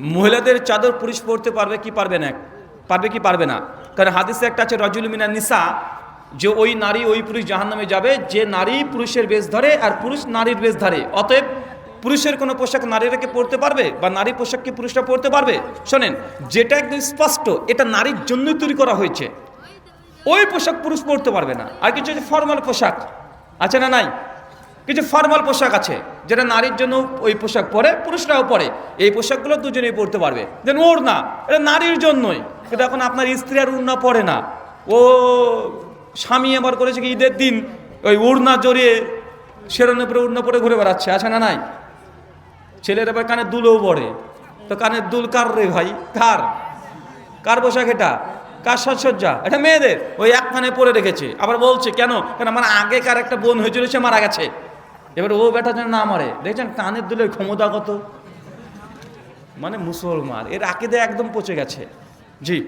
মহিলাদের চাদর পুরুষ পরতে পারবে কি পারবে না? পারবে কি পারবে না? কারণ হাদিসে একটা আছে, রজুল মিনা নিসা, যে ওই নারী ওই পুরুষ জাহান্নামে যাবে, যে নারী পুরুষের বেশ ধরে আর পুরুষ নারীর বেশ ধরে। অতএব পুরুষের কোনো পোশাক নারীরা কি পরতে পারবে বা নারী পোশাক কি পুরুষরা পরতে পারবে? শোনেন, যেটা একদম স্পষ্ট, এটা নারীর জন্যই তৈরি করা হয়েছে। ওই পোশাক পুরুষ পরতে পারবে না। আর কিছু ফর্মাল পোশাক। আছে না নাই? কিছু ফর্মাল পোশাক আছে, যেটা নারীর জন্য ওই পোশাক পরে, পুরুষরাও পরে। এই পোশাকগুলো দুজনেই পরতে পারবে। দেন ওর না, এটা নারীর জন্যই। কিন্তু এখন আপনার স্ত্রী আর উড়না পরে না। ও স্বামী আবার করেছে কি ঈদের দিন, ওই উড়না জড়িয়ে সেরনের উপরে উড়না পরে ঘুরে বেড়াচ্ছে, আছে না নাই? ছেলের আবার কানে দুলও পড়ে তো কানের দুল কার রে ভাই? কার? কার পোশাক এটা? কার সাজসজ্জা? এটা মেয়েদের। ওই এক কানে পরে রেখেছে। আবার বলছে, কেন? কেন? আমার আগেকার একটা বোন হয়েছিল, সে মারা গেছে। এবার ও বেটা যেন না মারে। দেখছেন কানের দুলের ক্ষমতা কত? মানে মুসলমান। এর আকিদে একদম পচে গেছে। জি।